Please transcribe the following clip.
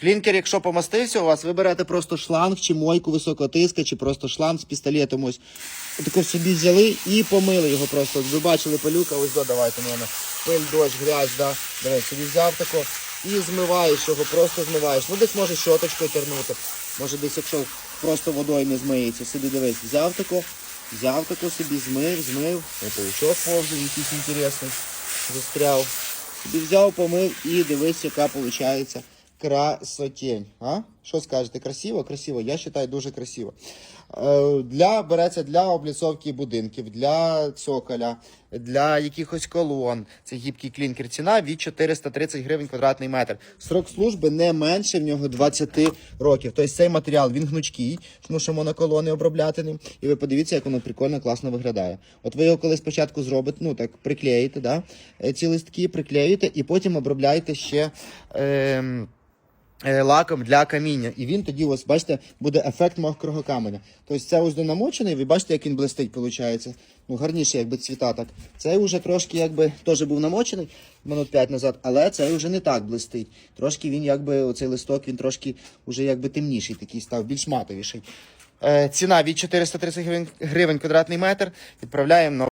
Клінкер, якщо помастився у вас, ви берете просто шланг чи мойку високого тиска, чи просто шланг з пістолетом ось. Отако собі взяли і помили його просто. От Ви бачили пилюка, ось до, давайте мене. Пиль, дощ, грязь, да. Давай, собі взяв тако і змиваєш його, просто змиваєш. Ну десь може щоточкою тернути. Може десь, якщо просто водою не змиється, собі дивись, взяв тако, взяв тако собі, змив, змив. Паучок повзе, якийсь інтересний. Застряв. Собі взяв, помив і дивись, яка виходить красотень. А? Що скажете? Красиво? Красиво. Я вважаю, дуже красиво. Е, Для, береться для обліцовки будинків, для цоколя, для якихось колон. Це гібкий клінкер. Ціна від 430 гривень квадратний метр. Срок служби не менше в нього 20 років. Тобто цей матеріал він гнучкий, тому що моноколони обробляти ним. І ви подивіться, як воно прикольно, класно виглядає. От ви його коли спочатку зробите, ну так приклеїте, да? е, ці листки приклеюєте і потім обробляєте ще. е, лаком для каміння. І він тоді, ось бачите, буде ефект мокрого каменя. Тобто це ось намочений, ви бачите, як він блистить, виходить. Ну, гарніше, якби цвіта так. Цей вже трошки якби теж був намочений минут 5 назад, але цей вже не так блистить. Трошки він, якби, оцей листок, він трошки вже якби темніший такий став, більш матовіший. Е, ціна від 430 гривень, гривень квадратний метр. Відправляємо на